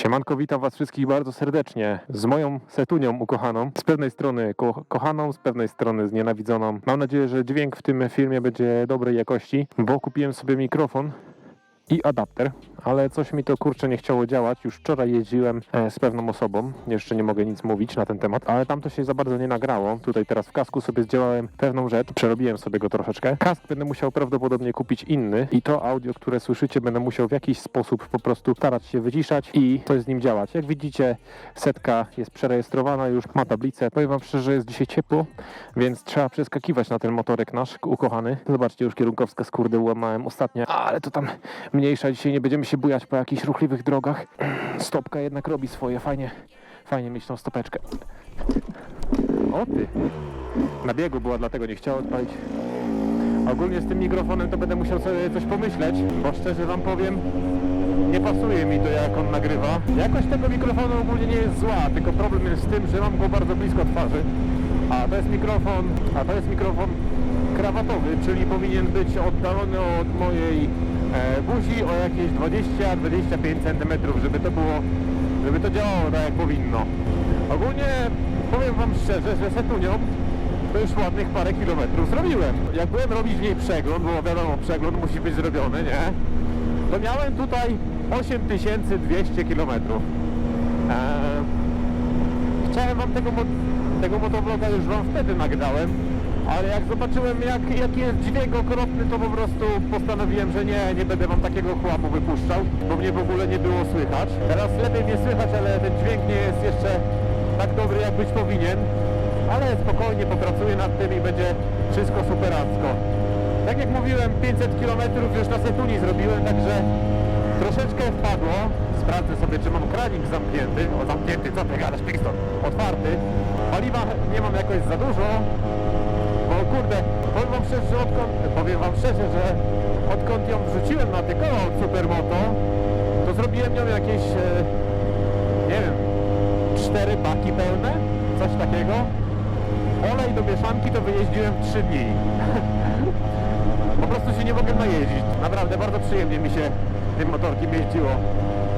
Siemanko, witam was wszystkich bardzo serdecznie z moją setunią ukochaną. Z pewnej strony ko kochaną, z pewnej strony znienawidzoną. Mam nadzieję, że dźwięk w tym filmie będzie dobrej jakości, bo kupiłem sobie mikrofon i adapter, ale coś mi to kurczę nie chciało działać. Już wczoraj jeździłem e, z pewną osobą, jeszcze nie mogę nic mówić na ten temat, ale tam to się za bardzo nie nagrało. Tutaj teraz w kasku sobie zdziałałem pewną rzecz, przerobiłem sobie go troszeczkę. Kask będę musiał prawdopodobnie kupić inny i to audio, które słyszycie, będę musiał w jakiś sposób po prostu starać się wyciszać i coś z nim działać. Jak widzicie, setka jest przerejestrowana już, ma tablicę. Powiem wam szczerze, że jest dzisiaj ciepło, więc trzeba przeskakiwać na ten motorek nasz ukochany. Zobaczcie, już kierunkowska skórdę łamałem ostatnio, ale to tam mniejsza. Dzisiaj nie będziemy się bujać po jakichś ruchliwych drogach. Stopka jednak robi swoje, fajnie, fajnie mieć tą stopeczkę. O ty! Na biegu była, dlatego nie chciała odpalić. Ogólnie z tym mikrofonem to będę musiał sobie coś pomyśleć, bo szczerze wam powiem, nie pasuje mi to jak on nagrywa. Jakość tego mikrofonu ogólnie nie jest zła, tylko problem jest z tym, że mam go bardzo blisko twarzy. A to jest mikrofon, a to jest mikrofon krawatowy, czyli powinien być oddalony od mojej buzi o jakieś 20-25 cm, żeby to było, żeby to działało tak jak powinno. Ogólnie powiem wam szczerze, że setunią to już ładnych parę kilometrów zrobiłem. Jak byłem robić w niej przegląd, bo wiadomo, przegląd musi być zrobiony, nie? To miałem tutaj 8200 kilometrów. Eee, chciałem wam tego, tego już wam wtedy nagrałem, ale jak zobaczyłem jak, jaki jest dźwięk okropny, to po prostu postanowiłem, że nie, nie będę wam takiego chłapu wypuszczał, bo mnie w ogóle nie było słychać. Teraz lepiej mnie słychać, ale ten dźwięk nie jest jeszcze tak dobry jak być powinien, ale spokojnie popracuję nad tym i będzie wszystko superacko. Tak jak mówiłem, 500 km już na Setuni zrobiłem, także troszeczkę wpadło. Sprawdzę sobie, czy mam kranik zamknięty. O, zamknięty, co ty gadasz, Kingston? Otwarty. Paliwa nie mam jakoś za dużo, kurde, powiem wam szczerze, że odkąd, powiem wam szczerze, że odkąd ją wrzuciłem na te koło od Supermoto, to zrobiłem nią jakieś, e, nie wiem, cztery baki pełne, coś takiego. Olej do mieszanki to wyjeździłem w 3 dni. Po prostu się nie mogę najeździć. Naprawdę bardzo przyjemnie mi się tym motorkiem jeździło.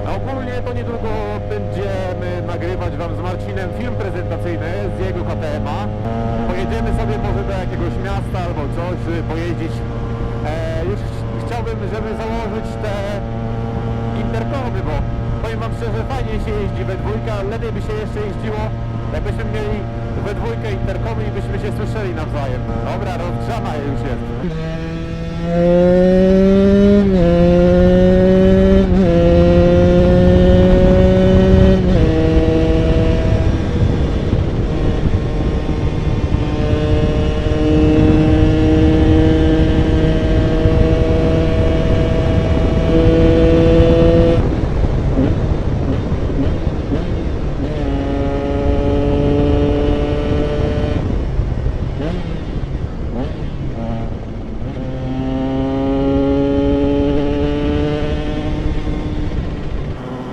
A ogólnie to niedługo będziemy nagrywać Wam z Marcinem film prezentacyjny z jego KTM-a. Pojedziemy sobie może do jakiegoś miasta albo coś, żeby pojeździć. E, już ch- chciałbym, żeby założyć te interkomy, bo powiem Wam szczerze, fajnie się jeździ we dwójkę, lepiej by się jeszcze jeździło, jakbyśmy mieli we dwójkę interkomy i byśmy się słyszeli nawzajem. Dobra, rozgrzana już jest.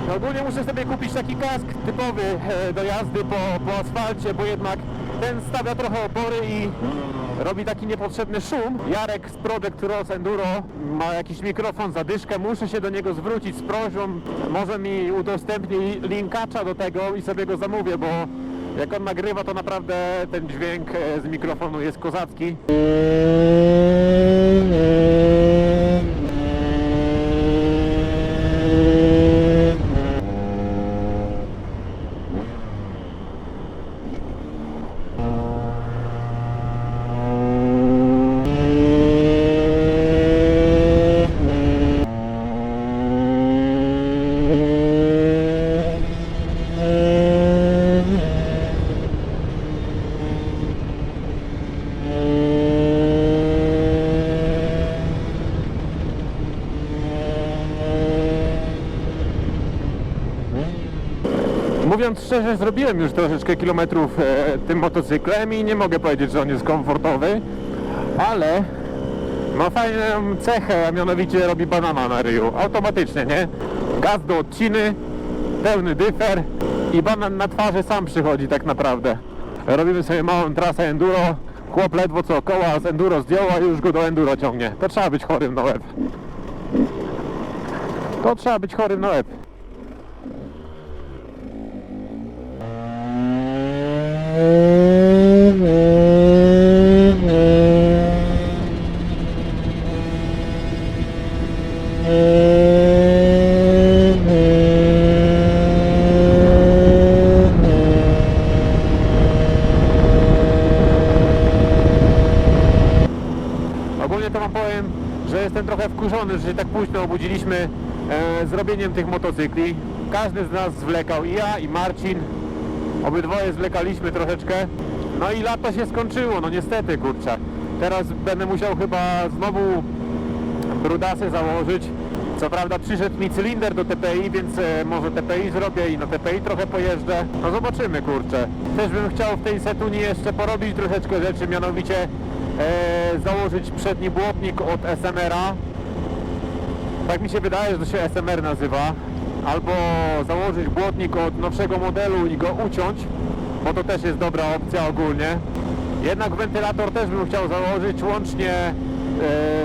No ogólnie muszę sobie kupić taki kask typowy e, do jazdy po, po asfalcie, bo jednak ten stawia trochę opory i robi taki niepotrzebny szum. Jarek z Project Ross Enduro ma jakiś mikrofon, zadyszkę, muszę się do niego zwrócić z prośbą, może mi udostępni linkacza do tego i sobie go zamówię, bo jak on nagrywa, to naprawdę ten dźwięk e, z mikrofonu jest kozacki. Mówiąc szczerze, zrobiłem już troszeczkę kilometrów e, tym motocyklem i nie mogę powiedzieć, że on jest komfortowy, ale ma fajną cechę, a mianowicie robi banana na ryju. Automatycznie, nie? Gaz do odciny, pełny dyfer i banan na twarzy sam przychodzi tak naprawdę. Robimy sobie małą trasę enduro, chłop ledwo co koła z enduro zdjął, a już go do enduro ciągnie. To trzeba być chorym na łeb. To trzeba być chorym na łeb. Ogólnie to wam powiem, że jestem trochę wkurzony, że tak późno obudziliśmy e, zrobieniem tych motocykli. Każdy z nas zwlekał, i ja, i Marcin. Obydwoje zwlekaliśmy troszeczkę. No i lato się skończyło, no niestety, kurczę. Teraz będę musiał chyba znowu brudasy założyć. Co prawda przyszedł mi cylinder do TPI, więc e, może TPI zrobię i na TPI trochę pojeżdżę. No zobaczymy, kurczę. Też bym chciał w tej Setuni jeszcze porobić troszeczkę rzeczy, mianowicie e, założyć przedni błotnik od SMR-a. Tak mi się wydaje, że to się SMR nazywa. Albo założyć błotnik od nowszego modelu i go uciąć, bo to też jest dobra opcja ogólnie. Jednak wentylator też bym chciał założyć łącznie e,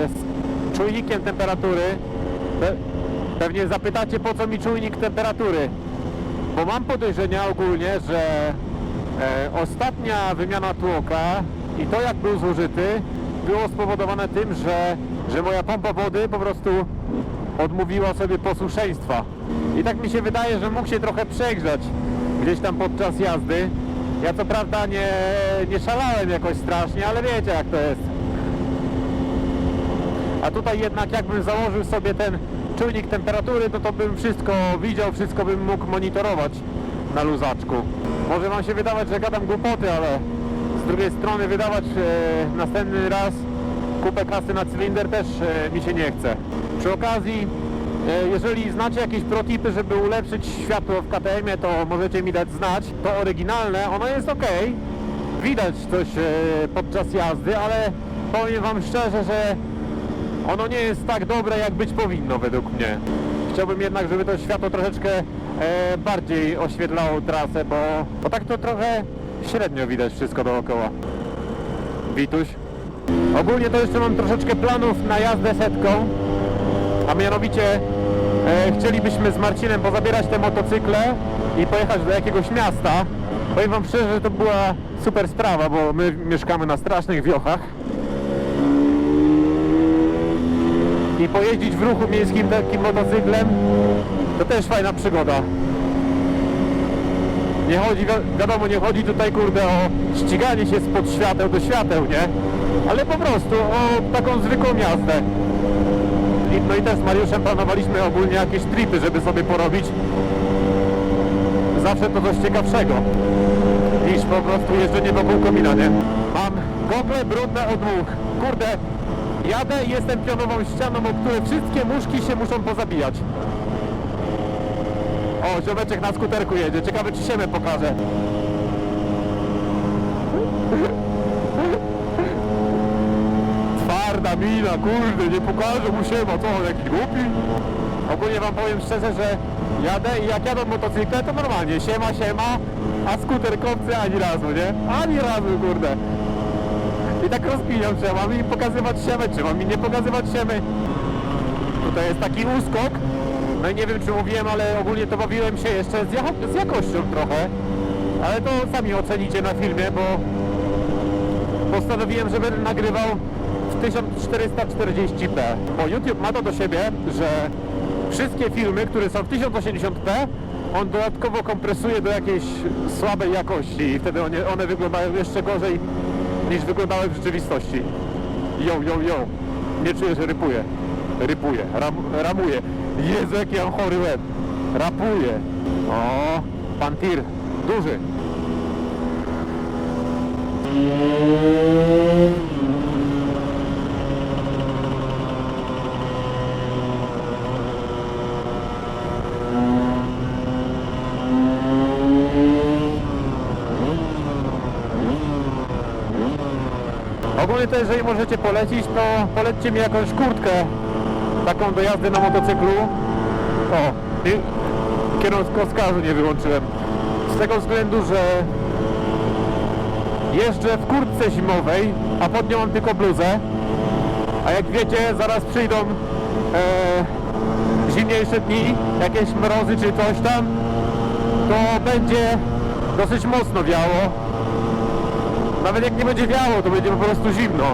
z czujnikiem temperatury. Pe pewnie zapytacie po co mi czujnik temperatury. Bo mam podejrzenia ogólnie, że e, ostatnia wymiana tłoka i to jak był zużyty było spowodowane tym, że, że moja pompa wody po prostu odmówiła sobie posłuszeństwa. I tak mi się wydaje, że mógł się trochę przegrzać gdzieś tam podczas jazdy. Ja co prawda nie, nie szalałem jakoś strasznie, ale wiecie jak to jest. A tutaj jednak jakbym założył sobie ten czujnik temperatury, to to bym wszystko widział, wszystko bym mógł monitorować na luzaczku. Może wam się wydawać, że gadam głupoty, ale z drugiej strony wydawać e, następny raz kupę kasy na cylinder też e, mi się nie chce. Przy okazji, e, jeżeli znacie jakieś protipy, żeby ulepszyć światło w KTM-ie, to możecie mi dać znać. To oryginalne, ono jest ok. Widać coś e, podczas jazdy, ale powiem wam szczerze, że ono nie jest tak dobre, jak być powinno według mnie. Chciałbym jednak, żeby to światło troszeczkę e, bardziej oświetlało trasę, bo, bo tak to trochę średnio widać wszystko dookoła. Wituś. Ogólnie to jeszcze mam troszeczkę planów na jazdę setką, a mianowicie e, chcielibyśmy z Marcinem pozabierać te motocykle i pojechać do jakiegoś miasta. Powiem wam szczerze, że to była super sprawa, bo my mieszkamy na strasznych wiochach. i pojeździć w ruchu miejskim takim motocyklem to też fajna przygoda. Nie chodzi, wi- wiadomo, nie chodzi tutaj kurde o ściganie się spod świateł do świateł, nie? Ale po prostu o taką zwykłą jazdę. No i też z Mariuszem planowaliśmy ogólnie jakieś tripy, żeby sobie porobić. Zawsze to coś ciekawszego niż po prostu jeżdżenie wokół komina, nie? Mam gogle brudne od much. Kurde, jadę i jestem pionową ścianą, o które wszystkie muszki się muszą pozabijać. O, ziomeczek na skuterku jedzie. Ciekawe, czy siemę pokaże. Mina, kurde, nie pokażę mu siema, co on jakiś głupi? Ogólnie wam powiem szczerze, że jadę i jak jadę motocyklem, to normalnie siema, siema, a skuter kopcy ani razu, nie? Ani razu, kurde. I tak rozkminiam, czy ja mam im pokazywać siemy, czy mam im nie pokazywać siemy. Tutaj jest taki uskok. No i nie wiem, czy mówiłem, ale ogólnie to bawiłem się jeszcze z, z jakością trochę. Ale to sami ocenicie na filmie, bo postanowiłem, że będę nagrywał w 1440p. Bo YouTube ma to do siebie, że wszystkie filmy, które są w 1080p, on dodatkowo kompresuje do jakiejś słabej jakości i wtedy one, one wyglądają jeszcze gorzej niż wyglądały w rzeczywistości. Yo, yo, yo. Nie czuję, że rypuję. Rypuję. Ram, ramuję. Jezu, jaki mam chory łeb. Rapuję. O, pan tir. Duży. Ogólnie to jeżeli możecie polecić, to polećcie mi jakąś kurtkę taką do jazdy na motocyklu. O, kierunkowskazu nie wyłączyłem. Z tego względu, że jeżdżę w kurtce zimowej, a pod nią mam tylko bluzę. A jak wiecie, zaraz przyjdą e, zimniejsze dni, jakieś mrozy czy coś tam, to będzie dosyć mocno wiało. Nawet jak nie będzie wiało, to będzie po prostu zimno.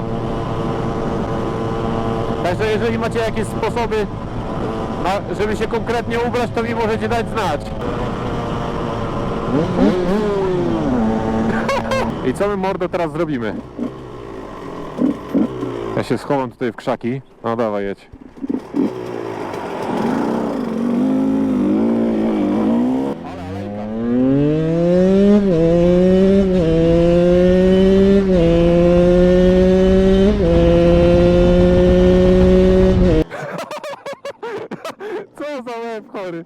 Także jeżeli macie jakieś sposoby, żeby się konkretnie ubrać, to mi możecie dać znać. I co my mordo teraz zrobimy? Ja się schowam tutaj w krzaki. No dawaj jedź. Co za łeb chory.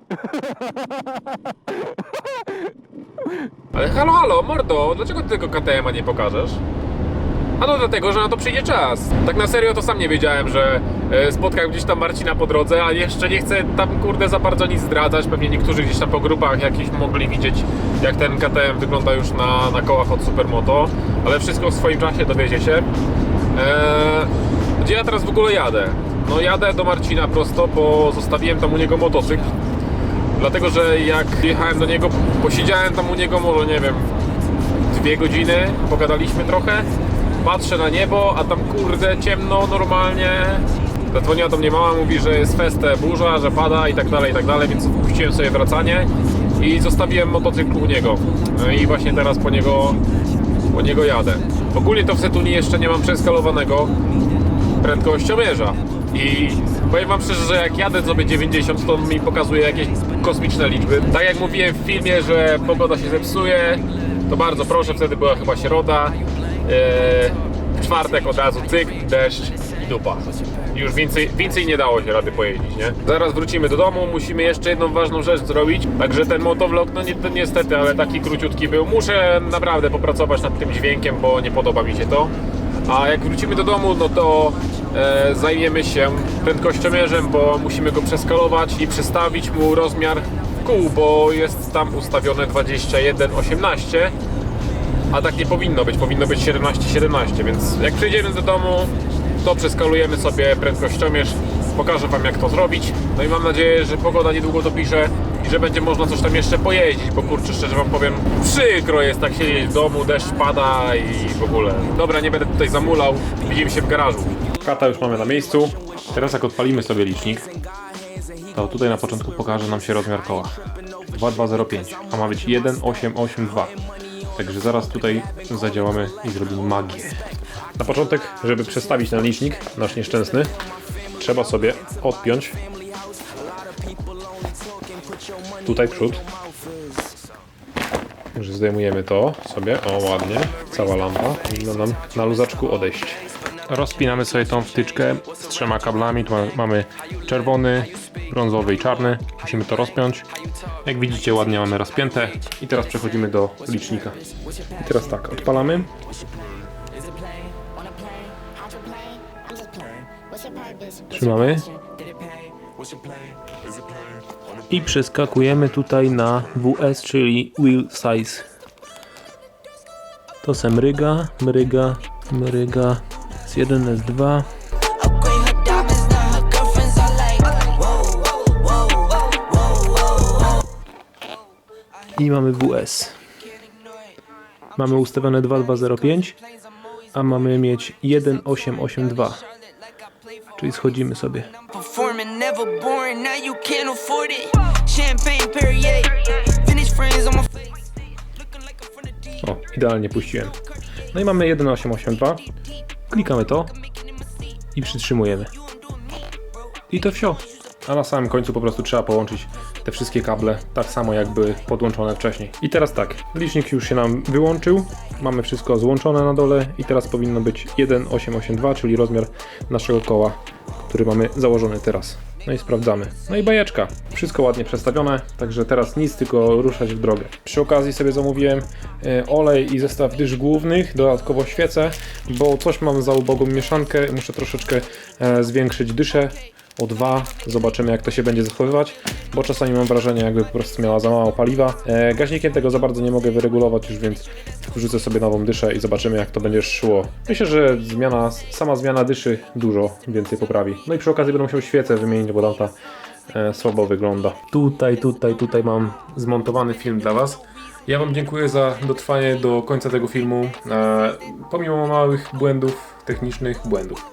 Ale halo, halo, mordo, dlaczego ty tego KTM-a nie pokażesz? A no dlatego, że na to przyjdzie czas. Tak na serio to sam nie wiedziałem, że e, spotkam gdzieś tam Marcina po drodze, a jeszcze nie chcę tam kurde za bardzo nic zdradzać. Pewnie niektórzy gdzieś tam po grupach jakichś mogli widzieć, jak ten KTM wygląda już na, na kołach od Supermoto, ale wszystko w swoim czasie dowiecie się. Eee, gdzie ja teraz w ogóle jadę? No jadę do Marcina prosto, bo zostawiłem tam u niego motocykl. Dlatego, że jak jechałem do niego, posiedziałem tam u niego może, nie wiem, dwie godziny, pogadaliśmy trochę, patrzę na niebo, a tam kurde ciemno normalnie. Zadzwoniła do mnie mama, mówi, że jest festę, burza, że pada i tak dalej, i tak dalej, więc odpuściłem sobie wracanie i zostawiłem motocykl u niego. No I właśnie teraz po niego, po niego jadę. Ogólnie to w Setuni jeszcze nie mam przeskalowanego prędkościomierza. I powiem wam szczerze, że jak jadę sobie 90, to mi pokazuje jakieś kosmiczne liczby. Tak jak mówiłem w filmie, że pogoda się zepsuje, to bardzo proszę, wtedy była chyba środa. W czwartek od razu cyk, deszcz i dupa. Już więcej, więcej nie dało się rady pojeździć, nie? Zaraz wrócimy do domu, musimy jeszcze jedną ważną rzecz zrobić. Także ten motovlog, no ni- niestety, ale taki króciutki był. Muszę naprawdę popracować nad tym dźwiękiem, bo nie podoba mi się to. A jak wrócimy do domu, no to e, zajmiemy się prędkościomierzem, bo musimy go przeskalować i przestawić mu rozmiar kół, bo jest tam ustawione 21,18 a tak nie powinno być, powinno być 17-17, więc jak przyjdziemy do domu, to przeskalujemy sobie prędkościomierz, pokażę Wam jak to zrobić, no i mam nadzieję, że pogoda niedługo dopisze i że będzie można coś tam jeszcze pojeździć, bo kurczę, szczerze Wam powiem, przykro jest tak siedzieć w domu, deszcz pada i w ogóle. Dobra, nie będę tutaj zamulał, widzimy się w garażu. Kata już mamy na miejscu, teraz jak odpalimy sobie licznik, to tutaj na początku pokaże nam się rozmiar koła. 2205, a ma być 1882. Także zaraz tutaj zadziałamy i zrobimy magię. Na początek, żeby przestawić ten licznik, nasz nieszczęsny, trzeba sobie odpiąć tutaj przód. Także zdejmujemy to sobie, o ładnie, cała lampa, powinna nam na luzaczku odejść. Rozpinamy sobie tą wtyczkę z trzema kablami, tu ma- mamy czerwony, brązowy i czarny, musimy to rozpiąć. Jak widzicie ładnie mamy rozpięte i teraz przechodzimy do licznika. I teraz tak, odpalamy, trzymamy i przeskakujemy tutaj na WS, czyli Wheel Size. To se mryga, mryga, mryga, S1, S2. Upgrade her diamonds, now her girlfriends are like, whoa, whoa, whoa, whoa, whoa, whoa. i mamy WS. Mamy ustawione 2205, a mamy mieć 1882. Czyli schodzimy sobie. O, idealnie puściłem. No i mamy 1882. Klikamy to i przytrzymujemy. I to wsio. A na samym końcu po prostu trzeba połączyć te wszystkie kable, tak samo jak były podłączone wcześniej. I teraz tak, licznik już się nam wyłączył, mamy wszystko złączone na dole i teraz powinno być 1882, czyli rozmiar naszego koła, który mamy założony teraz. No i sprawdzamy. No i bajeczka. Wszystko ładnie przestawione, także teraz nic, tylko ruszać w drogę. Przy okazji sobie zamówiłem e, olej i zestaw dysz głównych, dodatkowo świecę, bo coś mam za ubogą mieszankę, muszę troszeczkę e, zwiększyć dyszę o dwa. Zobaczymy jak to się będzie zachowywać, bo czasami mam wrażenie jakby po prostu miała za mało paliwa. E, gaźnikiem tego za bardzo nie mogę wyregulować już, więc wrzucę sobie nową dyszę i zobaczymy jak to będzie szło. Myślę, że zmiana, sama zmiana dyszy dużo więcej poprawi. No i przy okazji będę musiał świecę wymienić, bo tamta e, słabo wygląda. Tutaj, tutaj, tutaj mam zmontowany film dla Was. Ja Wam dziękuję za dotrwanie do końca tego filmu. E, pomimo małych błędów technicznych, błędów,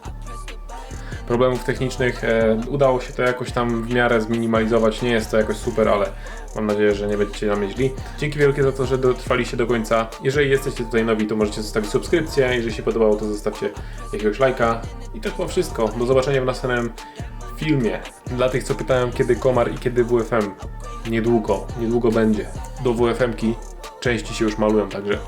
problemów technicznych, e, udało się to jakoś tam w miarę zminimalizować. Nie jest to jakoś super, ale mam nadzieję, że nie będziecie na mnie źli. Dzięki wielkie za to, że dotrwaliście do końca. Jeżeli jesteście tutaj nowi, to możecie zostawić subskrypcję. Jeżeli się podobało, to zostawcie jakiegoś lajka. I to chyba wszystko. Do zobaczenia w następnym filmie. Dla tych, co pytają, kiedy komar i kiedy WFM. Niedługo, niedługo będzie. Do WFM-ki części się już malują, także